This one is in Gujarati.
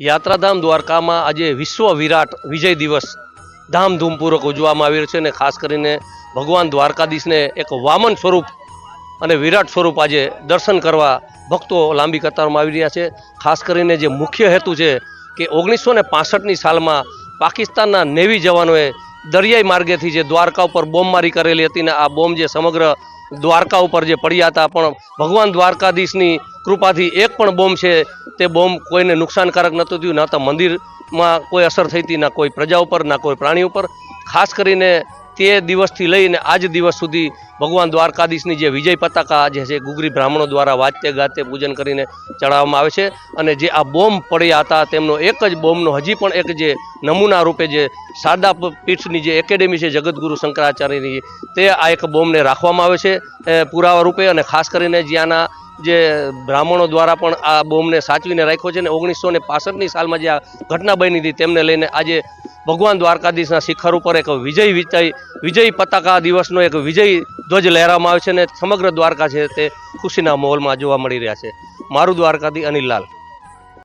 યાત્રાધામ દ્વારકામાં આજે વિશ્વ વિરાટ વિજય દિવસ ધામધૂમપૂર્વક ઉજવવામાં આવી રહ્યો છે અને ખાસ કરીને ભગવાન દ્વારકાધીશને એક વામન સ્વરૂપ અને વિરાટ સ્વરૂપ આજે દર્શન કરવા ભક્તો લાંબી કતારમાં આવી રહ્યા છે. ખાસ કરીને જે મુખ્ય હેતુ છે કે ઓગણીસો ને પાસઠની સાલમાં પાકિસ્તાનના નેવી જવાનોએ દરિયાઈ માર્ગેથી જે દ્વારકા ઉપર બોમ્બમારી કરેલી હતી ને આ બોમ્બ જે સમગ્ર દ્વારકા ઉપર જે પડ્યા હતા, પણ ભગવાન દ્વારકાધીશની કૃપાથી એક પણ બોમ્બ છે તે બોમ્બ કોઈને નુકસાનકારક નહોતું થયું, ના તો મંદિરમાં કોઈ અસર થઈ હતી ના કોઈ પ્રજા ઉપર, ના કોઈ પ્રાણી ઉપર. ખાસ કરીને તે દિવસથી લઈને આજ દિવસ સુધી ભગવાન દ્વારકાધીશની જે વિજય પતાકા જે છે, ગુગરી બ્રાહ્મણો દ્વારા વાજતે ગાતે પૂજન કરીને ચડાવવામાં આવે છે અને જે આ બોમ્બ પડ્યા હતા, તેમનો એક જ બોમ્બનો હજી પણ એક જે નમૂના રૂપે જે સાદા પીઠની જે એકેડેમી છે જગતગુરુ શંકરાચાર્યની, તે આ એક બોમ્બને રાખવામાં આવે છે પુરાવા રૂપે અને ખાસ કરીને જ્યાંના જે બ્રાહ્મણો દ્વારા પણ આ બોમ્બને સાચવીને રાખ્યો છે ને ઓગણીસો ને પાસઠની સાલમાં જે આ ઘટના બની હતી તેમને લઈને આજે ભગવાન દ્વારકાધીશના શિખર ઉપર એક વિજય વિજય વિજય પતાકા દિવસનો એક વિજય ધ્વજ લહેરાવવામાં આવે છે અને સમગ્ર દ્વારકા છે તે ખુશીના માહોલમાં જોવા મળી રહ્યા છે. મારું દ્વારકાધી અનિલ લાલ.